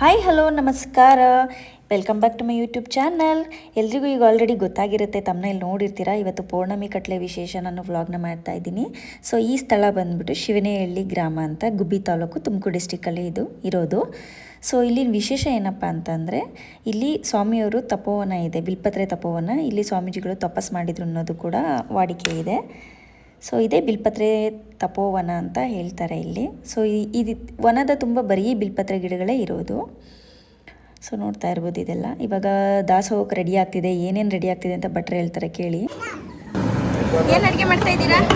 Hi hello ನಮಸ್ಕಾರ. Welcome back to my YouTube channel ಎಲ್ರಿಗೂ ಈಗ ಆಲ್ರೆಡಿ ಗೊತ್ತಾಗಿರುತ್ತೆ ತಮ್ಮನೇಲಿ ನೋಡಿರ್ತೀರಾ? ಇವತ್ತು ಪೌರ್ಣಮಿ ಕಟ್ಲೆ ವಿಶೇಷ ನಾನು ವ್ಲಾಗ್ನ ಮಾಡ್ತಾ ಇದ್ದೀನಿ. ಸೊ ಈ ಸ್ಥಳ ಬಂದ್ಬಿಟ್ಟು ಶಿವನೇಹಳ್ಳಿ ಗ್ರಾಮ ಅಂತ ಗುಬ್ಬಿ ತಾಲೂಕು ತುಮಕೂರು ಡಿಸ್ಟಿಕಲ್ಲಿ ಇದು, ಇರೋದು. ಸೊ ಇಲ್ಲಿನ ವಿಶೇಷ ಏನಪ್ಪ ಅಂತಂದರೆ, ಇಲ್ಲಿ ಸ್ವಾಮಿಯವರು ತಪೋವನ ಇದೆ, ಬಿಲ್ಪತ್ರೆ ತಪೋವನ. ಇಲ್ಲಿ ಸ್ವಾಮೀಜಿಗಳು ತಪಸ್ ಮಾಡಿದ್ರು ಅನ್ನೋದು ಕೂಡ ವಾಡಿಕೆ ಇದೆ. ಸೊ ಇದೇ ಬಿಲ್ಪತ್ರೆ ತಪೋವನ ಅಂತ ಹೇಳ್ತಾರೆ ಇಲ್ಲಿ. ಸೊ ಈ- ಇದು ವನದ ತುಂಬ ಬರೀ ಬಿಲ್ಪತ್ರೆ ಗಿಡಗಳೇ ಇರೋದು. ಸೊ ನೋಡ್ತಾ ಇರ್ಬೋದು ಇದೆಲ್ಲ. ಇವಾಗ ದಾಸೋಹಕ್ಕೆ ರೆಡಿ ಆಗ್ತಿದೆ. ಏನೇನು ರೆಡಿ ಆಗ್ತಿದೆ ಅಂತ ಭಟ್ರು ಹೇಳ್ತಾರೆ ಕೇಳಿ. ಏನು ಅಡುಗೆ ಮಾಡ್ತಾ ಇದ್ದೀರಾ?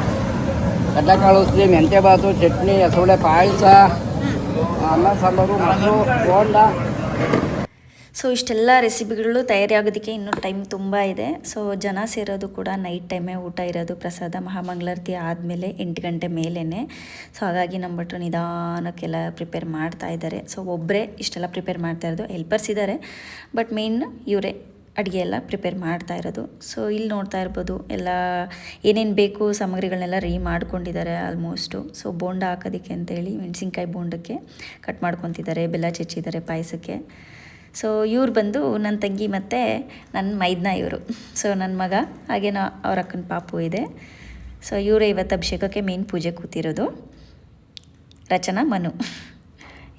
ಕಡಲೆಕಾಳು ಉಸ್ಲಿ ಮೆಂತ್ಯ ಬಾತು ಚಟ್ನಿ ಹೆಸರುಳೆ ಪಾಯಸ ಅನ್ನ ಸಾಂಬಾರು ಮೊಸರು ಬೋಂಡ. ಸೊ ಇಷ್ಟೆಲ್ಲ ರೆಸಿಪಿಗಳು ತಯಾರಿಯಾಗೋದಕ್ಕೆ ಇನ್ನೂ ಟೈಮ್ ತುಂಬ ಇದೆ. ಸೊ ಜನ ಸೇರೋದು ಕೂಡ ನೈಟ್ ಟೈಮೇ ಊಟ ಇರೋದು ಪ್ರಸಾದ ಮಹಾಮಂಗಳಾರತಿ ಆದಮೇಲೆ ಎಂಟು ಗಂಟೆ ಮೇಲೇ ಸೊ ಹಾಗಾಗಿ ನಮ್ಮ ನಿಧಾನಕ್ಕೆಲ್ಲ ಪ್ರಿಪೇರ್ ಮಾಡ್ತಾ ಇದ್ದಾರೆ. ಸೊ ಒಬ್ಬರೇ ಇಷ್ಟೆಲ್ಲ ಪ್ರಿಪೇರ್ ಮಾಡ್ತಾ ಇರೋದು ಹೆಲ್ಪರ್ಸ್ ಇದ್ದಾರೆ. ಬಟ್ ಮೇನ್ ಇವರೇ ಅಡುಗೆ ಎಲ್ಲ ಪ್ರಿಪೇರ್ ಮಾಡ್ತಾ ಇರೋದು. ಸೊ ಇಲ್ಲಿ ನೋಡ್ತಾ ಇರ್ಬೋದು ಎಲ್ಲ ಏನೇನು ಬೇಕು ಸಾಮಗ್ರಿಗಳನ್ನೆಲ್ಲ ರೆಡಿ ಮಾಡ್ಕೊಂಡಿದ್ದಾರೆ ಆಲ್ಮೋಸ್ಟು ಸೊ ಬೋಂಡ ಹಾಕೋದಕ್ಕೆ ಅಂತೇಳಿ ಮೆಣಸಿನ್ಕಾಯಿ ಬೋಂಡಕ್ಕೆ ಕಟ್ ಮಾಡ್ಕೊತಿದ್ದಾರೆ. ಬೆಲ್ಲ ಚೆಚ್ಚಿದ್ದಾರೆ ಪಾಯಸಕ್ಕೆ. ಸೊ ಇವ್ರು ಬಂದು ನನ್ನ ತಂಗಿ ಮತ್ತು ನನ್ನ ಮೈದ್ನ ಇವರು. ಸೊ ನನ್ನ ಮಗ, ಹಾಗೆ ನಾ ಅವ್ರ ಅಕ್ಕನ ಪಾಪು ಇದೆ. ಸೊ ಇವರೇ ಇವತ್ತು ಅಭಿಷೇಕಕ್ಕೆ ಮೇನ್ ಪೂಜೆ ಕೂತಿರೋದು. ರಚನಾ ಮನು.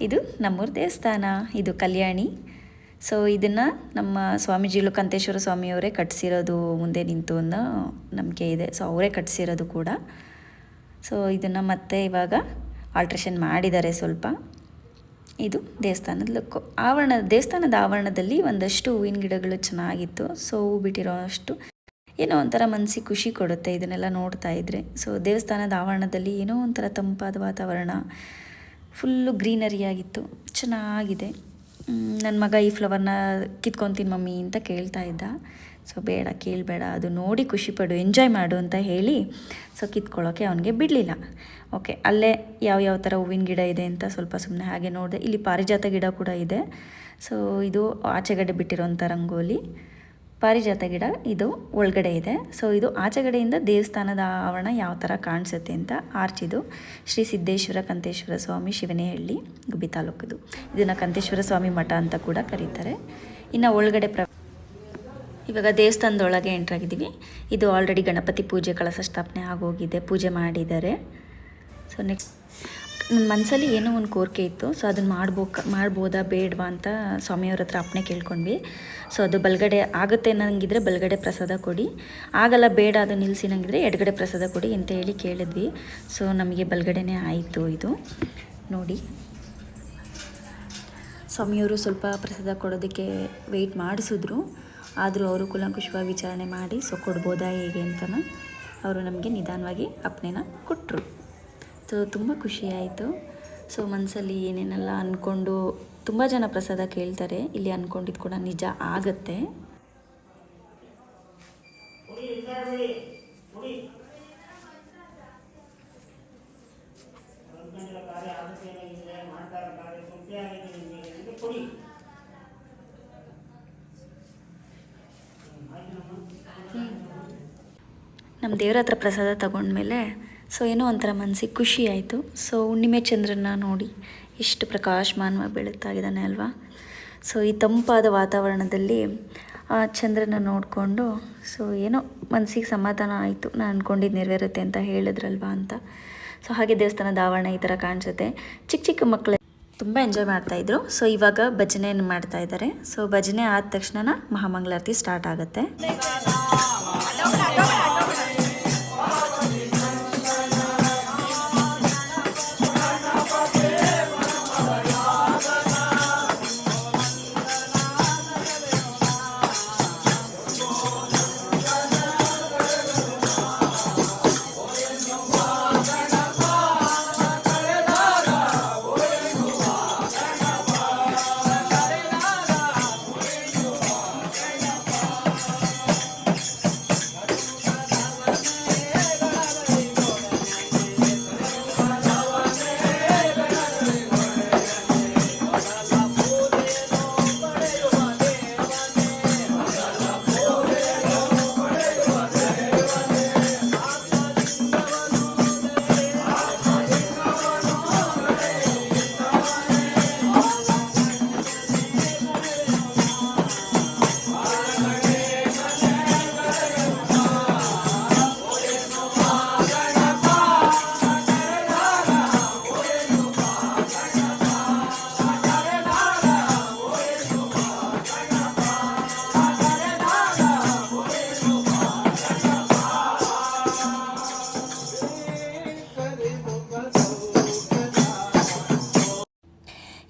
ಇದು ನಮ್ಮೂರ ದೇವಸ್ಥಾನ, ಇದು ಕಲ್ಯಾಣಿ. ಸೊ ಇದನ್ನು ನಮ್ಮ ಸ್ವಾಮೀಜಿಗಳು ಕಂತೇಶ್ವರ ಸ್ವಾಮಿಯವರೇ ಕಟ್ಸಿರೋದು ಮುಂದೆ ನಿಂತು ಅನ್ನೋ ನಂಬಿಕೆ ಇದೆ. ಸೊ ಅವರೇ ಕಟ್ಸಿರೋದು ಕೂಡ. ಸೊ ಇದನ್ನು ಮತ್ತೆ ಇವಾಗ ಆಲ್ಟ್ರೇಷನ್ ಮಾಡಿದ್ದಾರೆ ಸ್ವಲ್ಪ. ಇದು ದೇವಸ್ಥಾನದ ಲುಕ್ಕು ಆವರಣ, ದೇವಸ್ಥಾನದ ಆವರಣದಲ್ಲಿ ಒಂದಷ್ಟು ಹೂವಿನ ಗಿಡಗಳು ಚೆನ್ನಾಗಿತ್ತು. ಸೊ, ಹೂ ಬಿಟ್ಟಿರೋ ಅಷ್ಟು ಏನೋ ಒಂಥರ ಮನಸ್ಸಿಗೆ ಖುಷಿ ಕೊಡುತ್ತೆ ಇದನ್ನೆಲ್ಲ ನೋಡ್ತಾ ಇದ್ರೆ. ಸೊ, ದೇವಸ್ಥಾನದ ಆವರಣದಲ್ಲಿ ಏನೋ ಒಂಥರ ತಂಪಾದ ವಾತಾವರಣ, ಫುಲ್ಲು ಗ್ರೀನರಿ ಆಗಿತ್ತು ಚೆನ್ನಾಗಿದೆ ನನ್ನ ಮಗ ಈ ಫ್ಲವರ್ನ ಕಿತ್ಕೊತೀನಿ ಮಮ್ಮಿ ಅಂತ ಕೇಳ್ತಾ ಇದ್ದ. ಸೊ ಬೇಡ, ಕೇಳಬೇಡ, ಅದು ನೋಡಿ ಖುಷಿಪಡು ಎಂಜಾಯ್ ಮಾಡು ಅಂತ ಹೇಳಿ ಸೊ ಕಿತ್ಕೊಳ್ಳೋಕ್ಕೆ ಅವನಿಗೆ ಬಿಡಲಿಲ್ಲ. ಓಕೆ ಅಲ್ಲೇ ಯಾವ ಯಾವ ಥರ ಹೂವಿನ ಗಿಡ ಇದೆ ಅಂತ ಸ್ವಲ್ಪ ಸುಮ್ಮನೆ ಹಾಗೆ ನೋಡಿದೆ. ಇಲ್ಲಿ ಪಾರಿಜಾತ ಗಿಡ ಕೂಡ ಇದೆ. ಸೊ ಇದು ಆಚೆಗಡೆ ಬಿಟ್ಟಿರೋಂಥ ರಂಗೋಲಿ. ಪಾರಿಜಾತ ಗಿಡ, ಇದು ಒಳಗಡೆ ಇದೆ. ಸೊ ಇದು ಆಚೆಗಡೆಯಿಂದ ದೇವಸ್ಥಾನದ ಆವರಣ ಯಾವ ಥರ ಕಾಣಿಸುತ್ತೆ ಅಂತ ಆರ್ಚಿದು ಶ್ರೀ ಸಿದ್ದೇಶ್ವರ ಕಂತೇಶ್ವರ ಸ್ವಾಮಿ ಶಿವನೇಹಳ್ಳಿ, ಗುಬ್ಬಿ ತಾಲೂಕದು. ಇದನ್ನು ಕಂತೇಶ್ವರ ಸ್ವಾಮಿ ಮಠ ಅಂತ ಕೂಡ ಕರೀತಾರೆ. ಇನ್ನು ಒಳಗಡೆ ಪ್ರ ಇವಾಗ ದೇವಸ್ಥಾನದೊಳಗೆ ಎಂಟ್ರಾಗಿದ್ದೀವಿ ಇದು ಆಲ್ರೆಡಿ ಗಣಪತಿ ಪೂಜೆ, ಕಳಸ ಸ್ಥಾಪನೆ ಆಗೋಗಿದೆ, ಪೂಜೆ ಮಾಡಿದ್ದಾರೆ. ಸೊ ನೆಕ್ಸ್ಟ್ ನನ್ನ ಮನಸ್ಸಲ್ಲಿ ಏನೋ ಒಂದು ಕೋರಿಕೆ ಇತ್ತು. ಸೊ ಅದನ್ನು ಮಾಡ್ಬೋಕ, ಮಾಡ್ಬೋದಾ, ಬೇಡವಾ ಅಂತ ಸ್ವಾಮಿಯವ್ರ ಹತ್ರ ಅಪ್ಪನೆ ಕೇಳ್ಕೊಂಡ್ವಿ. ಸೊ ಅದು ಬಲಗಡೆ ಆಗುತ್ತೆ ಅನ್ನಂಗಿದ್ರೆ ಬಲಗಡೆ ಪ್ರಸಾದ ಕೊಡಿ. ಆಗಲ್ಲ, ಬೇಡ, ಅದು ನಿಲ್ಲಿಸಿ ನಂಗಿದ್ರೆ ಎಡಗಡೆ ಪ್ರಸಾದ ಕೊಡಿ ಅಂತ ಹೇಳಿ ಕೇಳಿದ್ವಿ. ಸೊ ನಮಗೆ ಬಲಗಡೆನೇ ಆಯಿತು ಇದು. ನೋಡಿ. ಸ್ವಾಮಿಯವರು ಸ್ವಲ್ಪ ಪ್ರಸಾದ ಕೊಡೋದಕ್ಕೆ ವೆಯ್ಟ್ ಮಾಡಿಸಿದ್ರು. ಆದರೂ ಅವರು ಕುಲಂಕುಷವಾಗಿ ವಿಚಾರಣೆ ಮಾಡಿ ಸೊ ಕೊಡ್ಬೋದಾ ಹೇಗೆ ಅಂತನ ಅವರು ನಮಗೆ ನಿಧಾನವಾಗಿ ಅಪ್ಪನೇನ ಕೊಟ್ಟರು ಸೊ ತುಂಬ ಖುಷಿ ಆಯಿತು. ಸೊ ಮನಸ್ಸಲ್ಲಿ ಏನೇನೆಲ್ಲ ಅಂದ್ಕೊಂಡು ತುಂಬ ಜನ ಪ್ರಸಾದ ಕೇಳ್ತಾರೆ. ಇಲ್ಲಿ ಅಂದ್ಕೊಂಡಿದ್ದು ಕೂಡ ನಿಜ ಆಗತ್ತೆ. ನಮ್ಮ ದೇವ್ರ ಹತ್ರ ಪ್ರಸಾದ ತಗೊಂಡ್ಮೇಲೆ ಸೊ ಏನೋ ಒಂಥರ ಮನಸ್ಸಿಗೆ ಖುಷಿ ಆಯಿತು. ಸೊ ಹುಣ್ಣಿಮೆ ಚಂದ್ರನ ನೋಡಿ ಎಷ್ಟು ಪ್ರಕಾಶಮಾನವಾಗಿ ಬೆಳೀತಾ ಇದ್ದಾನೆ ಅಲ್ವಾ? ಸೊ ಈ ತಂಪಾದ ವಾತಾವರಣದಲ್ಲಿ ಆ ಚಂದ್ರನ ನೋಡಿಕೊಂಡು ಸೊ ಏನೋ ಮನಸ್ಸಿಗೆ ಸಮಾಧಾನ ಆಯಿತು. ನಾನು ಅಂದ್ಕೊಂಡಿದ್ದು ನೆರವೇರುತ್ತೆ ಅಂತ ಹೇಳಿದ್ರಲ್ವಾ ಅಂತ. ಸೊ ಹಾಗೆ ದೇವಸ್ಥಾನದ ಆವರಣ ಈ ಥರ ಕಾಣಿಸುತ್ತೆ. ಚಿಕ್ಕ ಚಿಕ್ಕ ಮಕ್ಕಳು ತುಂಬ ಎಂಜಾಯ್ ಮಾಡ್ತಾಯಿದ್ರು ಸೊ ಇವಾಗ ಭಜನೆಯನ್ನು ಮಾಡ್ತಾ ಇದ್ದಾರೆ. ಸೊ ಭಜನೆ ಆದ ತಕ್ಷಣ ಮಹಾಮಂಗಳಾರತಿ ಸ್ಟಾರ್ಟ್ ಆಗುತ್ತೆ.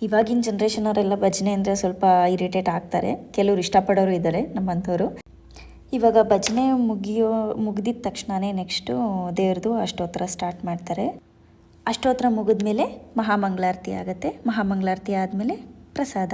ಇವಾಗಿನ ಜನ್ರೇಷನವರೆಲ್ಲ ಭಜನೆ ಅಂದರೆ ಸ್ವಲ್ಪ ಇರಿಟೇಟ್ ಆಗ್ತಾರೆ. ಕೆಲವರು ಇಷ್ಟಪಡೋರು ಇದ್ದಾರೆ ನಮ್ಮಂಥವ್ರು. ಇವಾಗ ಭಜನೆ ಮುಗಿಯೋ, ಮುಗಿದಿದ ತಕ್ಷಣವೇ ನೆಕ್ಸ್ಟು ದೇವ್ರದ್ದು ಅಷ್ಟೋತ್ರ ಸ್ಟಾರ್ಟ್ ಮಾಡ್ತಾರೆ. ಅಷ್ಟೋತ್ತರ ಮುಗಿದ್ಮೇಲೆ ಮಹಾಮಂಗಳಾರತಿ ಆಗುತ್ತೆ. ಮಹಾಮಂಗಳಾರತಿ ಆದಮೇಲೆ ಪ್ರಸಾದ.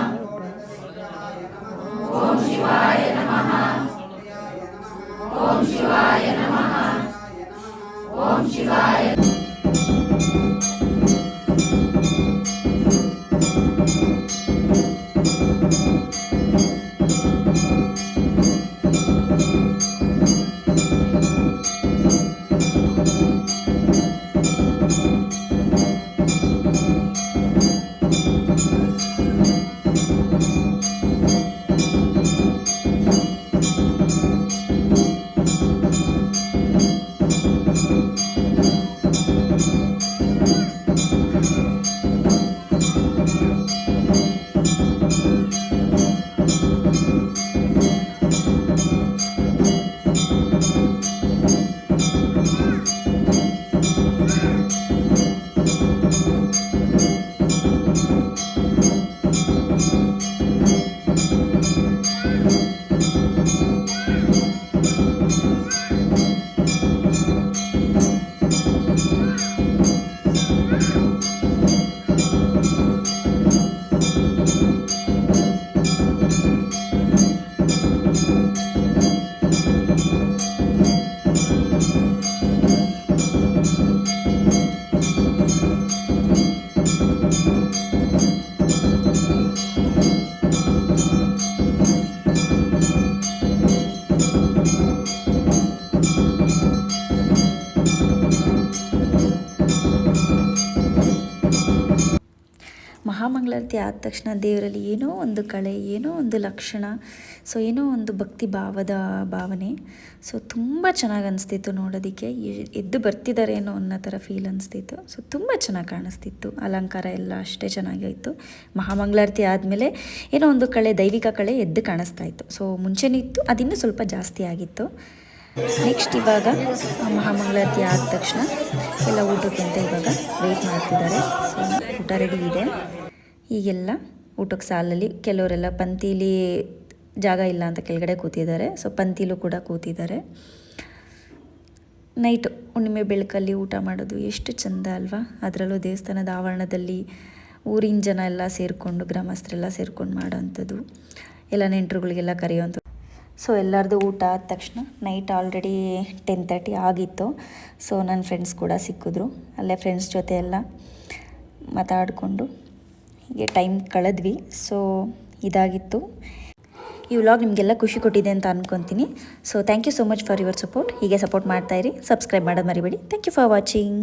Música ಮಹಾಮಂಗಳಾರತಿ ಆದ ತಕ್ಷಣ ದೇವರಲ್ಲಿ ಏನೋ ಒಂದು ಕಳೆ, ಏನೋ ಒಂದು ಲಕ್ಷಣ, ಸೊ ಏನೋ ಒಂದು ಭಕ್ತಿ ಭಾವದ ಭಾವನೆ. ಸೊ ತುಂಬ ಚೆನ್ನಾಗಿ ಅನಿಸ್ತಿತ್ತು ನೋಡೋದಕ್ಕೆ. ಎದ್ದು ಬರ್ತಿದ್ದಾರೇನೋ ಅನ್ನೋ ಥರ ಫೀಲ್ ಅನಿಸ್ತಿತ್ತು. ಸೊ ತುಂಬ ಚೆನ್ನಾಗಿ ಕಾಣಿಸ್ತಿತ್ತು. ಅಲಂಕಾರ ಎಲ್ಲ ಅಷ್ಟೇ ಚೆನ್ನಾಗಿತ್ತು ಮಹಾಮಂಗಳಾರತಿ ಆದಮೇಲೆ ಏನೋ ಒಂದು ಕಳೆ, ದೈವಿಕ ಕಳೆ ಎದ್ದು ಕಾಣಿಸ್ತಾ ಇತ್ತು. ಸೊ ಮುಂಚೆನಿತ್ತು ಅದಿನ್ನೂ ಸ್ವಲ್ಪ ಜಾಸ್ತಿ ಆಗಿತ್ತು. ನೆಕ್ಸ್ಟ್ ಇವಾಗ ಮಹಾಮಂಗಳಾರತಿ ಆದ ತಕ್ಷಣ ಎಲ್ಲ ಊಟಕ್ಕಿಂತ ಇವಾಗ ವೆಯ್ಟ್ ಮಾಡ್ತಿದ್ದಾರೆ. ಸೊ ಊಟ ರೆಡಿ ಇದೆ. ಈಗೆಲ್ಲ ಊಟಕ್ಕೆ ಸಾಲಲ್ಲಿ ಕೆಲವರೆಲ್ಲ ಪಂತೀಲಿ ಜಾಗ ಇಲ್ಲ ಅಂತ ಕೆಳಗಡೆ ಕೂತಿದ್ದಾರೆ. ಸೊ ಪಂತಿಲೂ ಕೂಡ ಕೂತಿದ್ದಾರೆ. ನೈಟ್ ಹುಣ್ಣಿಮೆ ಬೆಳಕಲ್ಲಿ ಊಟ ಮಾಡೋದು ಎಷ್ಟು ಚಂದ ಅಲ್ವಾ? ಅದರಲ್ಲೂ ದೇವಸ್ಥಾನದ ಆವರಣದಲ್ಲಿ ಊರಿನ ಜನ ಎಲ್ಲ ಸೇರಿಕೊಂಡು, ಗ್ರಾಮಸ್ಥರೆಲ್ಲ ಸೇರ್ಕೊಂಡು ಮಾಡೋವಂಥದ್ದು ಎಲ್ಲ ನೆಂಟರುಗಳಿಗೆಲ್ಲ ಕರೆಯುವಂಥ ಸೊ ಎಲ್ಲರದು ಊಟ ಆದ ತಕ್ಷಣ ನೈಟ್ ಆಲ್ರೆಡಿ ಟೆನ್ ತರ್ಟಿ ಆಗಿತ್ತು. ಸೊ ನನ್ನ ಫ್ರೆಂಡ್ಸ್ ಕೂಡ ಸಿಕ್ಕಿದ್ರು. ಅಲ್ಲೇ ಫ್ರೆಂಡ್ಸ್ ಜೊತೆ ಎಲ್ಲ ಮಾತಾಡಿಕೊಂಡು ಹೀಗೆ ಟೈಮ್ ಕಳೆದ್ವಿ. ಸೊ ಇದಾಗಿತ್ತು. ಈ ವ್ಲಾಗ್ ನಿಮಗೆಲ್ಲ ಖುಷಿ ಕೊಟ್ಟಿದೆ ಅಂತ ಅನ್ಕೊತೀನಿ. So thank you so much for your support ಹೀಗೆ ಸಪೋರ್ಟ್ ಮಾಡ್ತಾಯಿರಿ ಸಬ್ಸ್ಕ್ರೈಬ್ ಮಾಡೋದು ಮರಿಬೇಡಿ. Thank you for watching